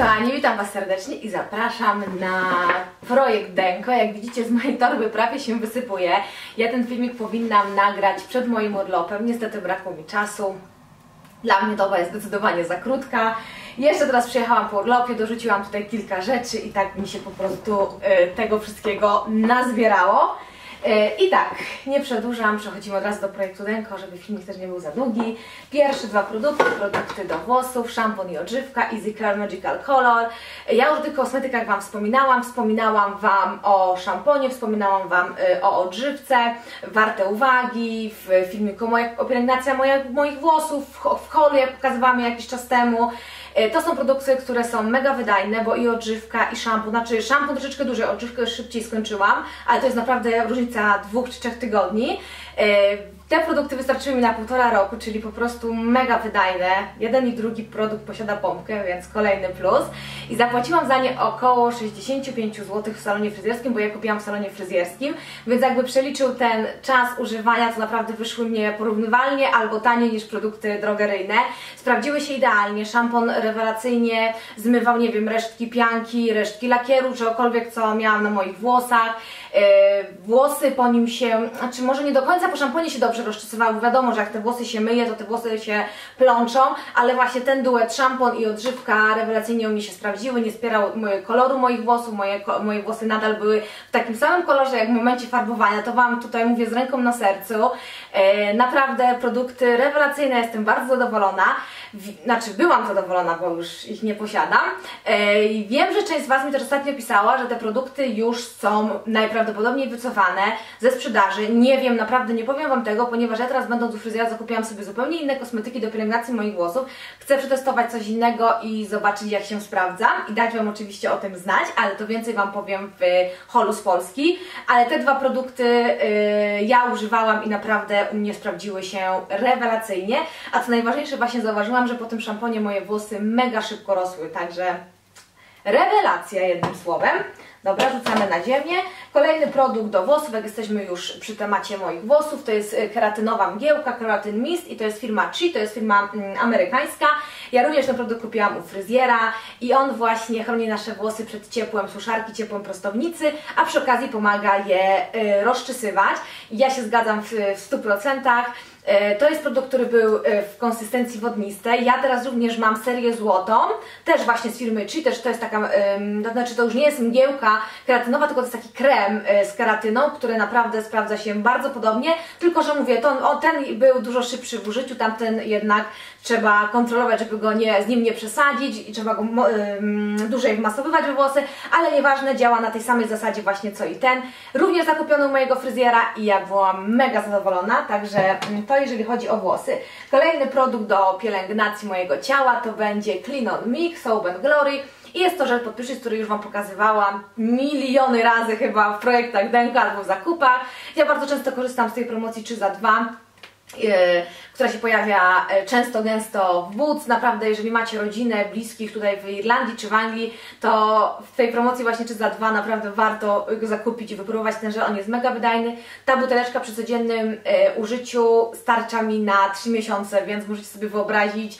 kochani, witam Was serdecznie i zapraszam na projekt Denko. Jak widzicie z mojej torby prawie się wysypuje. Ja ten filmik powinnam nagrać przed moim urlopem, niestety brakło mi czasu. Dla mnie doba jest zdecydowanie za krótka. Jeszcze teraz przyjechałam po urlopie, dorzuciłam tutaj kilka rzeczy i tak mi się po prostu y, tego wszystkiego nazbierało. E, I tak, nie przedłużam, przechodzimy od razu do projektu Denko, żeby filmik też nie był za długi. Pierwsze dwa produkty, produkty do włosów, szampon i odżywka, Easy Clear Magical Color. Ja już o tych kosmetykach Wam wspominałam, wspominałam Wam o szamponie, wspominałam Wam y, o odżywce, warte uwagi, w filmiku moja, o pielęgnacja moich włosów, w, w holu, jak pokazywałam jakiś czas temu. E, to są produkty, które są mega wydajne, bo i odżywka, i szampon. Znaczy, szampon troszeczkę dłużej, odżywkę szybciej skończyłam, ale to jest naprawdę różnica dwóch czy trzech tygodni. Te produkty wystarczyły mi na półtora roku, czyli po prostu mega wydajne. Jeden i drugi produkt posiada pompkę, więc kolejny plus. I zapłaciłam za nie około 65 zł w salonie fryzjerskim, bo ja kupiłam w salonie fryzjerskim, więc jakby przeliczył ten czas używania, to naprawdę wyszły mnie porównywalnie albo taniej niż produkty drogeryjne. Sprawdziły się idealnie, szampon rewelacyjnie zmywał, nie wiem, resztki pianki, resztki lakieru, czegokolwiek, co miałam na moich włosach. Yy, włosy po nim się, znaczy może nie do końca po szamponie się dobrze rozczesywały, wiadomo, że jak te włosy się myje, to te włosy się plączą, ale właśnie ten duet szampon i odżywka rewelacyjnie u mnie się sprawdziły, nie spierał koloru moich włosów, moje, moje włosy nadal były w takim samym kolorze jak w momencie farbowania, to Wam tutaj mówię z ręką na sercu. E, naprawdę produkty rewelacyjne, jestem bardzo zadowolona, znaczy byłam zadowolona, bo już ich nie posiadam. E, wiem, że część z Was mi też ostatnio pisała, że te produkty już są najprawdopodobniej wycofane ze sprzedaży. Nie wiem, naprawdę nie powiem Wam tego, ponieważ ja teraz będąc u fryzjera zakupiłam sobie zupełnie inne kosmetyki do pielęgnacji moich włosów. Chcę przetestować coś innego i zobaczyć jak się sprawdzam i dać Wam oczywiście o tym znać, ale to więcej Wam powiem w holu z Polski. Ale te dwa produkty yy, ja używałam i naprawdę u mnie sprawdziły się rewelacyjnie. A co najważniejsze właśnie zauważyłam, że po tym szamponie moje włosy mega szybko rosły, także rewelacja jednym słowem. Dobra, rzucamy na ziemię. Kolejny produkt do włosów, jak jesteśmy już przy temacie moich włosów, to jest y, keratynowa mgiełka, Keratin Mist i to jest firma Chi, to jest firma mm, amerykańska. Ja również ten produkt kupiłam u fryzjera i on właśnie chroni nasze włosy przed ciepłem suszarki, ciepłem prostownicy, a przy okazji pomaga je y, rozczesywać. Ja się zgadzam w, w 100%. E, to jest produkt, który był e, w konsystencji wodnistej. Ja teraz również mam serię złotą, też właśnie z firmy Chi, też to jest taka, to znaczy to już nie jest mgiełka keratynowa, tylko to jest taki krem e, z keratyną, który naprawdę sprawdza się bardzo podobnie, tylko że mówię, to, ten był dużo szybszy w użyciu, tamten jednak trzeba kontrolować, żeby go nie, z nim nie przesadzić i trzeba go dłużej wmasowywać we włosy, ale nieważne, działa na tej samej zasadzie właśnie co i ten. Również zakupiono u mojego fryzjera i ja byłam mega zadowolona, także to jeżeli chodzi o włosy. Kolejny produkt do pielęgnacji mojego ciała to będzie Clean On Me Soap Glory. I jest to żel pod który już Wam pokazywałam miliony razy chyba w projektach Denka albo w zakupach. Ja bardzo często korzystam z tej promocji 3 za 2 E, która się pojawia e, często, gęsto w Boots. Naprawdę, jeżeli macie rodzinę, bliskich tutaj w Irlandii czy w Anglii, to w tej promocji właśnie czy za dwa naprawdę warto go zakupić i wypróbować ten żel. On jest mega wydajny. Ta buteleczka przy codziennym e, użyciu starcza mi na 3 miesiące, więc możecie sobie wyobrazić,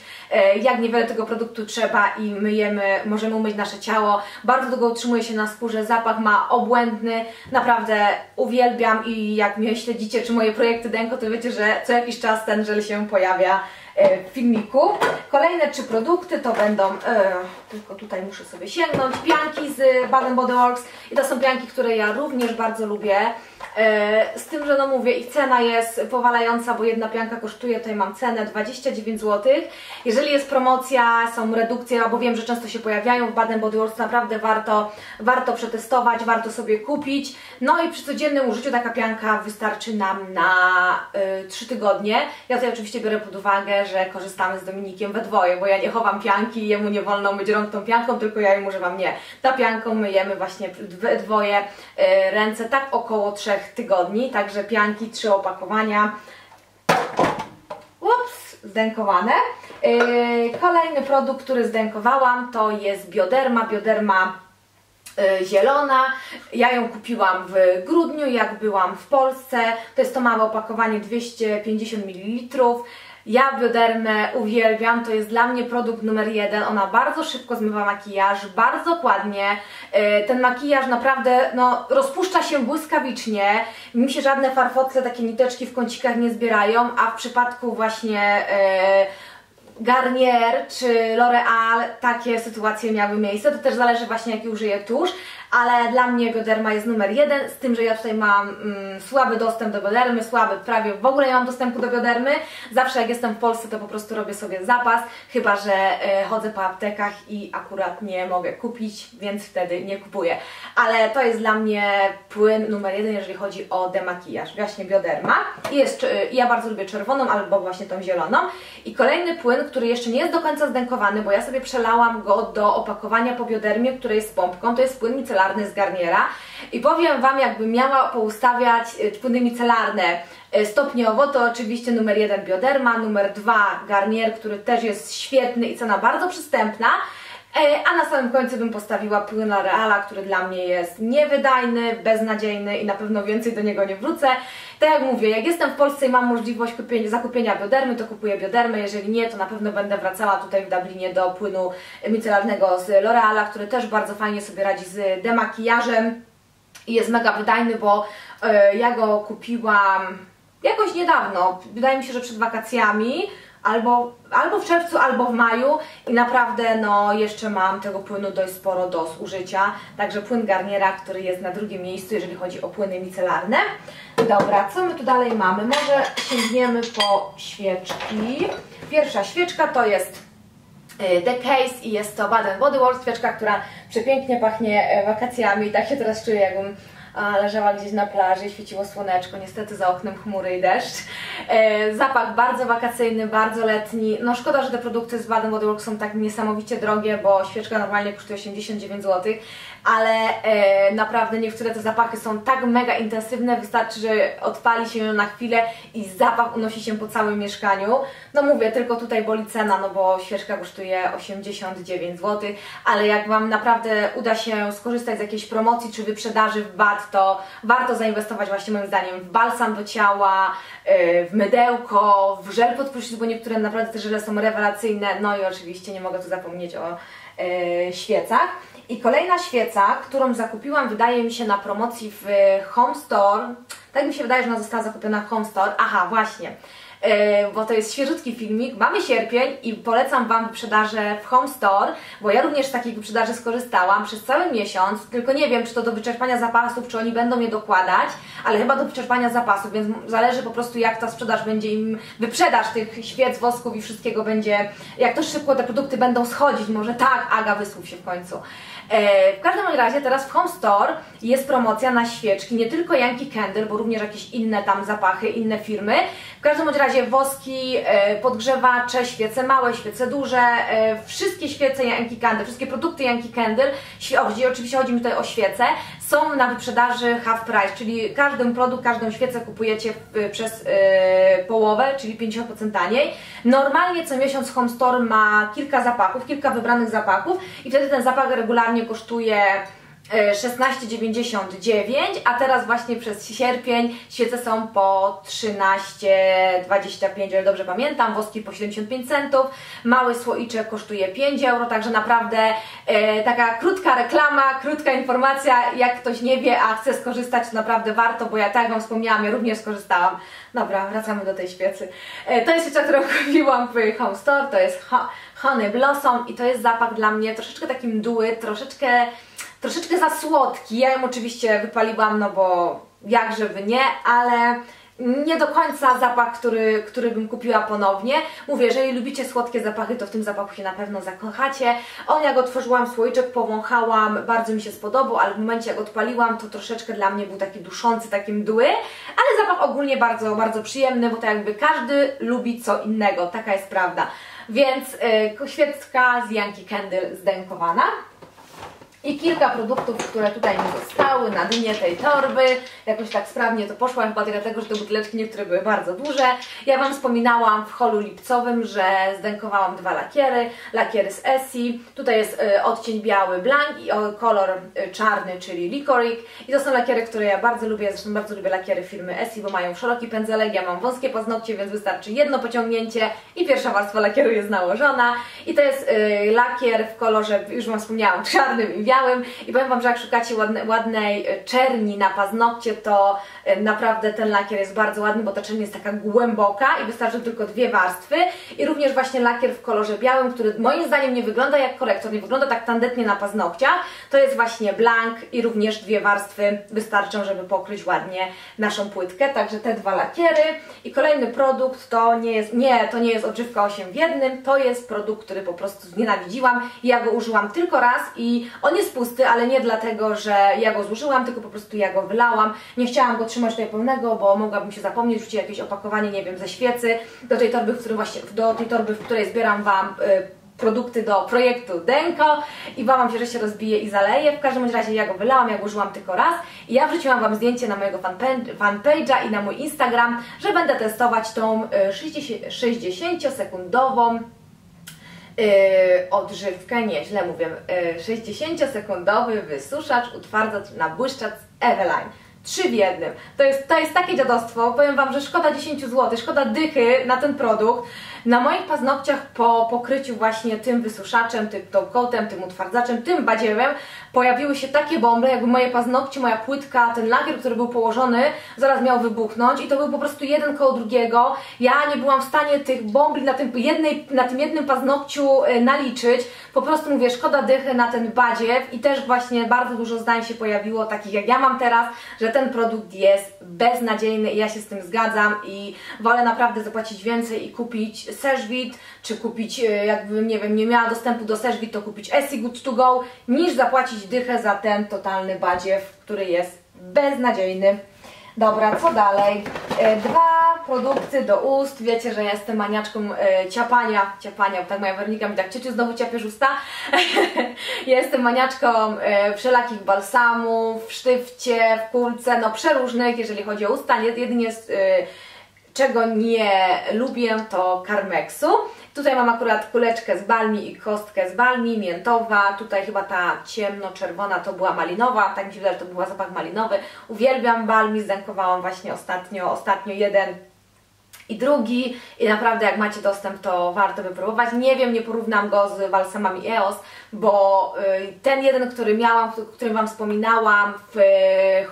jak niewiele tego produktu trzeba i myjemy, możemy umyć nasze ciało. Bardzo długo utrzymuje się na skórze, zapach ma obłędny. Naprawdę uwielbiam i jak mnie śledzicie, czy moje projekty Denko, to wiecie, że co jakiś czas ten żel się pojawia e, w filmiku. Kolejne trzy produkty to będą, e, tylko tutaj muszę sobie sięgnąć, pianki z Bath Body Works i to są pianki, które ja również bardzo lubię. E, z tym, że no mówię, ich cena jest powalająca, bo jedna pianka kosztuje, tutaj mam cenę 29 zł. Jeżeli jest promocja, są redukcje, albo wiem, że często się pojawiają w Baden Body Works, naprawdę warto, warto przetestować, warto sobie kupić. No i przy codziennym użyciu taka pianka wystarczy nam na y, 3 tygodnie. Ja tutaj oczywiście biorę pod uwagę, że korzystamy z Dominikiem we dwoje, bo ja nie chowam pianki, jemu nie wolno myć rąk tą pianką, tylko ja ją używam nie. Ta pianką myjemy właśnie we dwoje y, ręce, tak około 3 tygodni, także pianki, trzy opakowania. Ups, zdękowane. Yy, kolejny produkt, który zdękowałam to jest Bioderma. Bioderma yy, zielona. Ja ją kupiłam w grudniu, jak byłam w Polsce. To jest to małe opakowanie 250 ml. Ja biodermę uwielbiam, to jest dla mnie produkt numer jeden. Ona bardzo szybko zmywa makijaż, bardzo dokładnie. Yy, ten makijaż naprawdę no, rozpuszcza się błyskawicznie. Mi się żadne farfotle, takie niteczki w kącikach nie zbierają, a w przypadku właśnie yy, Garnier czy L'Oreal takie sytuacje miały miejsce. To też zależy właśnie jaki użyję tusz, ale dla mnie Bioderma jest numer jeden, z tym, że ja tutaj mam mm, słaby dostęp do Biodermy, słaby, prawie w ogóle nie mam dostępu do Biodermy. Zawsze jak jestem w Polsce, to po prostu robię sobie zapas, chyba, że y, chodzę po aptekach i akurat nie mogę kupić, więc wtedy nie kupuję. Ale to jest dla mnie płyn numer jeden, jeżeli chodzi o demakijaż, właśnie Bioderma. Jest, y, ja bardzo lubię czerwoną albo właśnie tą zieloną. I kolejny płyn, który jeszcze nie jest do końca zdenkowany, bo ja sobie przelałam go do opakowania po Biodermie, które jest pompką, to jest płyn micelarny z Garniera. I powiem Wam, jakbym miała poustawiać y, płyny micelarne y, stopniowo, to oczywiście numer jeden Bioderma, numer dwa Garnier, który też jest świetny i cena bardzo przystępna, e, a na samym końcu bym postawiła płyn L'Oreala, który dla mnie jest niewydajny, beznadziejny i na pewno więcej do niego nie wrócę. Tak jak mówię, jak jestem w Polsce i mam możliwość kupienia, zakupienia biodermy, to kupuję biodermę, jeżeli nie, to na pewno będę wracała tutaj w Dublinie do płynu micelarnego z L'Oreala, który też bardzo fajnie sobie radzi z demakijażem i jest mega wydajny, bo yy, ja go kupiłam jakoś niedawno, wydaje mi się, że przed wakacjami, albo, albo w czerwcu, albo w maju i naprawdę no jeszcze mam tego płynu dość sporo do zużycia, także płyn Garniera, który jest na drugim miejscu, jeżeli chodzi o płyny micelarne. Dobra, co my tu dalej mamy? Może sięgniemy po świeczki. Pierwsza świeczka to jest y, The Case i jest to Baden Body Works, świeczka, która przepięknie pachnie e, wakacjami tak się teraz czuję, jakbym leżała gdzieś na plaży, świeciło słoneczko, niestety za oknem chmury i deszcz. E, zapach bardzo wakacyjny, bardzo letni. No szkoda, że te produkty z Baden Body Works są tak niesamowicie drogie, bo świeczka normalnie kosztuje 89 zł, ale e, naprawdę niektóre te zapachy są tak mega intensywne, wystarczy, że odpali się ją na chwilę i zapach unosi się po całym mieszkaniu. No mówię, tylko tutaj boli cena, no bo świeczka kosztuje 89 zł, ale jak Wam naprawdę uda się skorzystać z jakiejś promocji czy wyprzedaży w BAT, to warto zainwestować właśnie moim zdaniem w balsam do ciała, y, w mydełko, w żel pod bo niektóre naprawdę te żele są rewelacyjne, no i oczywiście nie mogę tu zapomnieć o y, świecach. I kolejna świeca, którą zakupiłam, wydaje mi się na promocji w Home Store. Tak mi się wydaje, że ona została zakupiona w Home Store. Aha, właśnie. E, bo to jest świeżutki filmik. Mamy sierpień i polecam Wam wyprzedaże w Home Store, bo ja również z takiej wyprzedaży skorzystałam przez cały miesiąc, tylko nie wiem, czy to do wyczerpania zapasów, czy oni będą je dokładać, ale chyba do wyczerpania zapasów, więc zależy po prostu jak ta sprzedaż będzie im, wyprzedaż tych świec, wosków i wszystkiego będzie, jak to szybko te produkty będą schodzić, może tak, Aga, wysłów się w końcu. E, w każdym razie teraz w Home Store jest promocja na świeczki, nie tylko Yankee Candle, bo również jakieś inne tam zapachy, inne firmy. W każdym razie woski, e, podgrzewacze, świece małe, świece duże, e, wszystkie świece Yankee Candle, wszystkie produkty Yankee Candle, oczywiście chodzi mi tutaj o świece, są na wyprzedaży half price, czyli każdy produkt, każdą świecę kupujecie przez połowę, czyli 50% taniej. Normalnie co miesiąc Home Store ma kilka zapachów, kilka wybranych zapachów i wtedy ten zapach regularnie kosztuje 16,99, e, a teraz właśnie przez sierpień świece są po 13,25, ale dobrze pamiętam, woski po 75 centów, mały słoiczek kosztuje 5 euro, także naprawdę e, taka krótka reklama, krótka informacja, jak ktoś nie wie, a chce skorzystać, to naprawdę warto, bo ja tak Wam wspomniałam, ja również skorzystałam. Dobra, wracamy do tej świecy. E, to jest świeca, którą kupiłam w Home Store, to jest Honey Blossom i to jest zapach dla mnie troszeczkę taki mdły, troszeczkę, troszeczkę za słodki. Ja ją oczywiście wypaliłam, no bo jakże by nie, ale nie do końca zapach, który, który bym kupiła ponownie. Mówię, jeżeli lubicie słodkie zapachy, to w tym zapachu się na pewno zakochacie. On jak otworzyłam słoiczek, powąchałam, bardzo mi się spodobał, ale w momencie jak odpaliłam, to troszeczkę dla mnie był taki duszący, taki mdły, ale zapach ogólnie bardzo, bardzo przyjemny, bo to jakby każdy lubi co innego, taka jest prawda. Więc yy, świecka z Yankee Candle zdękowana. I kilka produktów, które tutaj mi zostały na dnie tej torby. Jakoś tak sprawnie to poszło, chyba dlatego, że te buteleczki niektóre były bardzo duże. Ja Wam wspominałam w holu lipcowym, że zdenkowałam dwa lakiery, lakiery z Essie. Tutaj jest y, odcień biały Blanc i kolor y, czarny, czyli Licoric. I to są lakiery, które ja bardzo lubię, zresztą bardzo lubię lakiery firmy Essie, bo mają szeroki pędzelek, ja mam wąskie paznokcie, więc wystarczy jedno pociągnięcie i pierwsza warstwa lakieru jest nałożona. I to jest y, lakier w kolorze, już Wam wspomniałam, czarnym i białym. I powiem Wam, że jak szukacie ładne, ładnej e, czerni na paznokcie, to e, naprawdę ten lakier jest bardzo ładny, bo ta czerń jest taka głęboka i wystarczy tylko dwie warstwy. I również właśnie lakier w kolorze białym, który moim zdaniem nie wygląda jak korektor, nie wygląda tak tandetnie na paznokciach, to jest właśnie blank i również dwie warstwy wystarczą, żeby pokryć ładnie naszą płytkę, także te dwa lakiery. I kolejny produkt to nie jest, nie, to nie jest odżywka 8 w jednym, to jest produkt, który po prostu znienawidziłam. Ja go użyłam tylko raz i on jest pusty, ale nie dlatego, że ja go zużyłam, tylko po prostu ja go wylałam. Nie chciałam go trzymać tutaj pełnego, bo mogłabym się zapomnieć, rzucić jakieś opakowanie, nie wiem, ze świecy do tej torby, w której właśnie, do tej torby, w której zbieram Wam y, produkty do projektu Denko i bałam się, że się rozbije i zaleje. W każdym razie ja go wylałam, ja go użyłam tylko raz i ja wrzuciłam Wam zdjęcie na mojego fanpage'a i na mój Instagram, że będę testować tą 60-sekundową y, Yy, odżywkę, nie, źle mówię, yy, 60-sekundowy wysuszacz, utwardzacz na błyszczac Eveline. Trzy w jednym. To jest, to jest takie dziadostwo. Powiem Wam, że szkoda 10 zł, szkoda dychy na ten produkt. Na moich paznokciach po pokryciu właśnie tym wysuszaczem, tym top coatem, tym utwardzaczem, tym badziewem pojawiły się takie bomby, jakby moje paznokcie, moja płytka, ten lakier, który był położony, zaraz miał wybuchnąć i to był po prostu jeden koło drugiego. Ja nie byłam w stanie tych bombli na tym, jednej, na tym jednym paznokciu e, naliczyć. Po prostu mówię, szkoda dychy na ten badziew i też właśnie bardzo dużo zdań się pojawiło, takich jak ja mam teraz, że ten produkt jest beznadziejny i ja się z tym zgadzam i wolę naprawdę zapłacić więcej i kupić Seshwit, czy kupić, e, jakbym, nie wiem, nie miała dostępu do Seshwit, to kupić Essie To Go, niż zapłacić dychę za ten totalny badziew, który jest beznadziejny. Dobra, co dalej? E, dwa produkty do ust. Wiecie, że jestem maniaczką e, ciapania, ciapania, tak moja Wernika mi tak cieciu znowu ciapiesz usta. jestem maniaczką wszelakich balsamów, w sztywcie, w kulce, no przeróżnych, jeżeli chodzi o usta. Jedynie z, czego nie lubię to Carmexu. Tutaj mam akurat kuleczkę z balmi i kostkę z balmi, miętowa. Tutaj chyba ta ciemno-czerwona to była malinowa, tak mi się wydaje, że to był zapach malinowy. Uwielbiam balmi, zdękowałam właśnie ostatnio, ostatnio jeden i drugi i naprawdę jak macie dostęp to warto wypróbować. Nie wiem, nie porównam go z balsamami EOS, bo y, ten jeden, który miałam, o którym Wam wspominałam w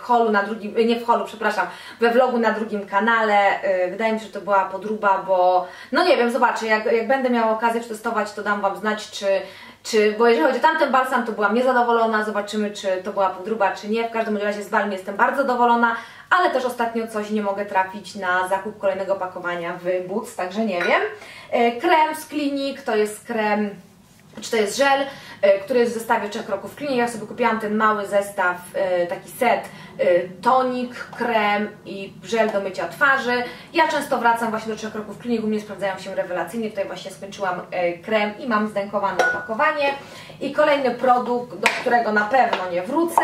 holu na drugim, nie w holu, przepraszam, we vlogu na drugim kanale, y, wydaje mi się, że to była podruba, bo no nie wiem, zobaczę, jak, jak będę miała okazję przetestować, to dam Wam znać, czy czy, bo jeżeli chodzi o tamten balsam, to byłam niezadowolona, zobaczymy, czy to była podruba, czy nie. W każdym razie z balm jestem bardzo zadowolona, ale też ostatnio coś nie mogę trafić na zakup kolejnego pakowania w Boots, także nie wiem. E, krem z Klinik to jest krem czy to jest żel, e, który jest w zestawie trzech kroków klinik. Ja sobie kupiłam ten mały zestaw, e, taki set, tonik, krem i żel do mycia twarzy. Ja często wracam właśnie do trzech kroków klinik, u mnie sprawdzają się rewelacyjnie. Tutaj właśnie skończyłam krem i mam zdękowane opakowanie. I kolejny produkt, do którego na pewno nie wrócę,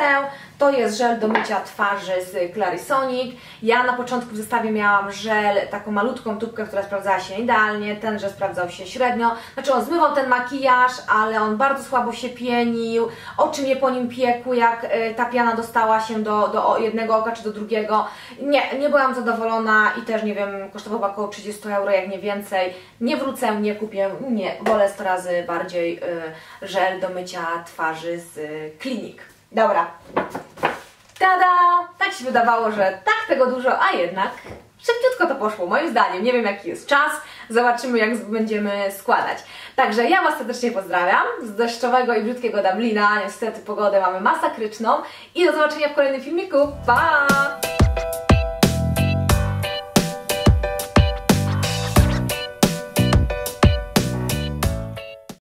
to jest żel do mycia twarzy z Clarisonic. Ja na początku w zestawie miałam żel, taką malutką tubkę, która sprawdzała się idealnie, ten żel sprawdzał się średnio. Znaczy on zmywał ten makijaż, ale on bardzo słabo się pienił, oczy mnie po nim piekły, jak y, ta piana dostała się do, do jednego oka czy do drugiego. Nie, nie byłam zadowolona i też, nie wiem, kosztował około 30 euro, jak nie więcej. Nie wrócę, nie kupię, nie, wolę 100 razy bardziej y, żel do mycia twarzy z klinik. Dobra. Tada! Tak się wydawało, że tak tego dużo, a jednak szybciutko to poszło, moim zdaniem. Nie wiem jaki jest czas, zobaczymy jak będziemy składać. Także ja Was serdecznie pozdrawiam z deszczowego i brzydkiego Dublina. Niestety pogodę mamy masakryczną i do zobaczenia w kolejnym filmiku. Pa!